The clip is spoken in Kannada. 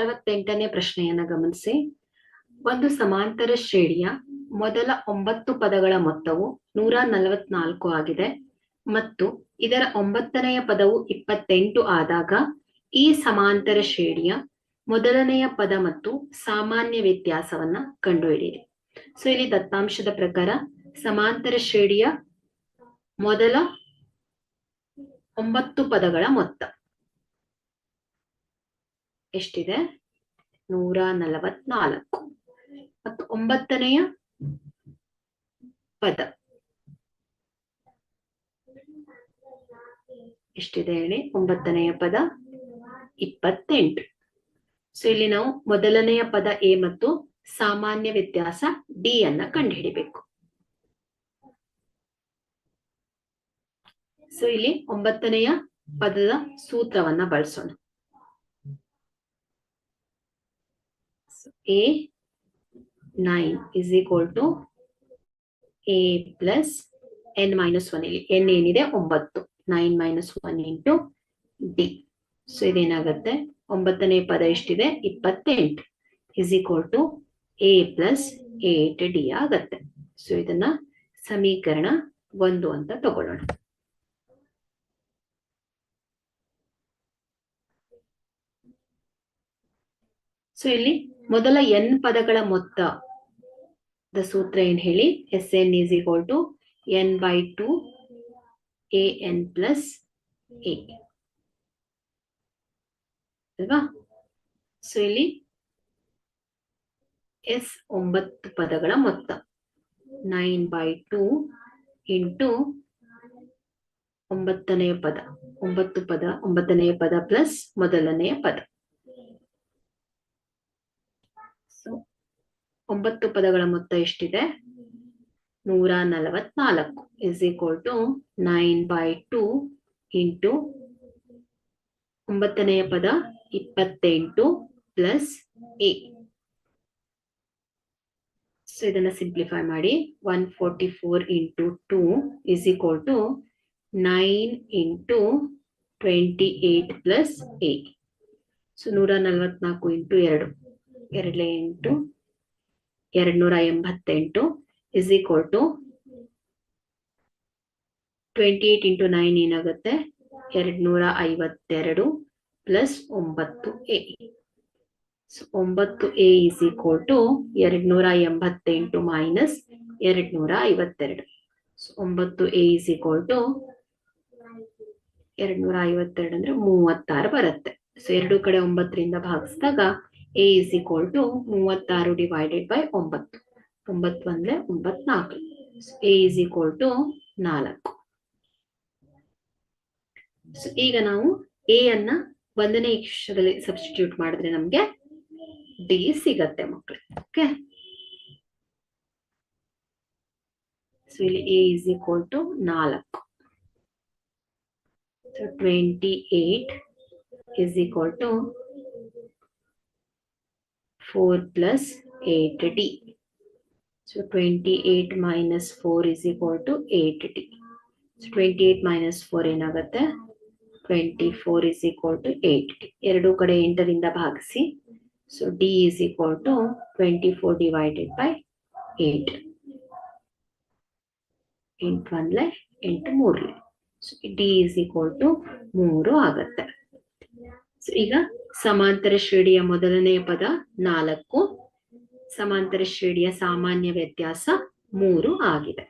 ಅರವತ್ತೆಂಟನೇ ಪ್ರಶ್ನೆಯನ್ನ ಗಮನಿಸಿ. ಒಂದು ಸಮಾಂತರ ಶ್ರೇಣಿಯ ಮೊದಲ ಒಂಬತ್ತು ಪದಗಳ ಮೊತ್ತವು ನೂರ ನಲವತ್ನಾಲ್ಕು ಆಗಿದೆ. ಮತ್ತು ಇದರ ಒಂಬತ್ತನೆಯ ಪದವು ಇಪ್ಪತ್ತೆಂಟು ಆದಾಗ ಈ ಸಮಾಂತರ ಶ್ರೇಣಿಯ ಮೊದಲನೆಯ ಪದ ಮತ್ತು ಸಾಮಾನ್ಯ ವ್ಯತ್ಯಾಸವನ್ನ ಕಂಡುಹಿಡಿಯಿರಿ. ಸೊ, ಇಲ್ಲಿ ದತ್ತಾಂಶದ ಪ್ರಕಾರ ಸಮಾಂತರ ಶ್ರೇಣಿಯ ಮೊದಲ ಒಂಬತ್ತು ಪದಗಳ ಮೊತ್ತ. ಎಷ್ಟಿದೆ? ನೂರ ನಲವತ್ನಾಲ್ಕು. ಮತ್ತು ಒಂಬತ್ತನೆಯ ಪದ. ಎಷ್ಟಿದೆ ಹೇಳಿ? ಒಂಬತ್ತನೆಯ ಪದ ಇಪ್ಪತ್ತೆಂಟು. ಸೊ ಇಲ್ಲಿ ನಾವು ಮೊದಲನೆಯ ಪದ ಎ ಮತ್ತು ಸಾಮಾನ್ಯ ವ್ಯತ್ಯಾಸ ಡಿ ಅನ್ನ ಕಂಡುಹಿಡಿಬೇಕು. ಸೊ ಇಲ್ಲಿ ಒಂಬತ್ತನೆಯ ಪದದ ಸೂತ್ರವನ್ನ ಬಳಸೋಣ. A nine is equal to A plus N minus one ಇಲ್ಲಿ ಎನ್ ಏನಿದೆ? ಒಂಬತ್ತು. Nine minus one into D so ಇದೇನಾಗತ್ತೆ? ಒಂಬತ್ತನೇ ಪದ ಎಷ್ಟಿದೆ? ಇಪ್ಪತ್ತೆಂಟು. Is equal to A plus eight D ಆಗತ್ತೆ. ಸೊ ಇದನ್ನ ಸಮೀಕರಣ ಒಂದು ಅಂತ ತಗೊಳ್ಳೋಣ. ಸೊ ಇಲ್ಲಿ ಮೊದಲ ಎನ್ ಪದಗಳ ಮೊತ್ತ. ದ ಸೂತ್ರ ಏನ್ ಹೇಳಿ? S N is equal to N by two A N plus A ಅಲ್ವಾ? ಸೊ ಇಲ್ಲಿ ಎಸ್ ಒಂಬತ್ತು ಪದಗಳ ಮೊತ್ತ. ನೈನ್ ಬೈ ಟು ಇಂಟು ಒಂಬತ್ತನೆಯ ಪದ. ಒಂಬತ್ತು ಪದ, ಒಂಬತ್ತನೆಯ ಪದ ಪ್ಲಸ್ ಮೊದಲನೆಯ ಪದ ಸೊ ಒಂಬತ್ತು ಪದಗಳ ಮೊತ್ತ ಎಷ್ಟಿದೆ? ನೂರ ನಲವತ್ನಾಲ್ಕು. Is equal to nine by two into ಒಂಬತ್ತನೆಯ ಪದ ಇಪ್ಪತ್ತೆಂಟು ಪ್ಲಸ್ ಎ ಸೊ ಇದನ್ನ ಸಿಂಪ್ಲಿಫೈ ಮಾಡಿ. One forty four into two is equal to nine into twenty eight plus A so ನೂರ ನಲವತ್ನಾಲ್ಕು ಇಂಟು ಎರಡು. ಎರಡಲೇ ಎಂಟು ಎರಡ್ ನೂರ ಎಂಬತ್ತೆಂಟು is equal to twenty eight into nine ಏನಾಗುತ್ತೆ? ಎರಡ್ ನೂರ ಐವತ್ತೆರಡು ಪ್ಲಸ್ ಒಂಬತ್ತು ಎ ಒಂಬತ್ತು ಎ ಇಸ್ ಈಕ್ವಲ್ ಟು ಎರಡ್ ನೂರ ಎಂಬತ್ತೆಂಟು ಮೈನಸ್ ಎರಡ್ ನೂರ ಐವತ್ತೆರಡು ಒಂಬತ್ತು ಎ ಇಸ್ ಈಕ್ವಲ್ ಟು ಎರಡ್ ನೂರ ಐವತ್ತೆರಡು ಅಂದ್ರೆ ಮೂವತ್ತಾರು ಬರುತ್ತೆ. ಸೊ ಎರಡು ಕಡೆ ಒಂಬತ್ತರಿಂದ ಭಾಗಿಸಿದಾಗ ಎ ಇಸ್ ಈಕ್ವಲ್ ಟು ಮೂವತ್ತಾರು ಡಿವೈಡೆಡ್ ಬೈ ಒಂಬತ್ತು. ಒಂಬತ್ತು ಅಂದ್ರೆ ಒಂಬತ್ನಾಲ್ಕು. ಎ ಇಸ್ ಈಕ್ವಲ್ ಟು ನಾಲ್ಕು. ಸೊ ಈಗ ನಾವು ಎ ಅನ್ನ ಒಂದನೇ ಅಕ್ಷರದಲ್ಲಿ ಸಬ್ಸ್ಟಿಟ್ಯೂಟ್ ಮಾಡಿದ್ರೆ ನಮ್ಗೆ ಡಿ ಸಿಗತ್ತೆ ಮಕ್ಕಳು ಓಕೆ ಸೊ ಇಲ್ಲಿ ಎ ಇಸ್ ಈಕ್ವಲ್ ಟು ನಾಲ್ಕು. Twenty eight is equal to four plus eight D so twenty eight minus four is equal to eight D so twenty eight minus four ಏನಾಗುತ್ತೆ? Twenty four is equal to eight D ಎರಡು ಕಡೆ ಎಂಟರಿಂದ ಭಾಗಿಸಿ. So D is equal to twenty four divided by eight ಎಂಟು ಒಂದ್ಲೆ ಎಂಟು ಮೂರ್ಲೆ ಸೊ ಡಿ ಇಸ್ ಈಕ್ವಲ್ ಮೂರು ಆಗತ್ತೆ. ಈಗ ಸಮಾಂತರ ಶ್ರೇಣಿಯ ಮೊದಲನೆಯ ಪದ ನಾಲ್ಕು. ಸಮಾಂತರ ಶ್ರೇಣಿಯ ಸಾಮಾನ್ಯ ವ್ಯತ್ಯಾಸ ಮೂರು ಆಗಿದೆ.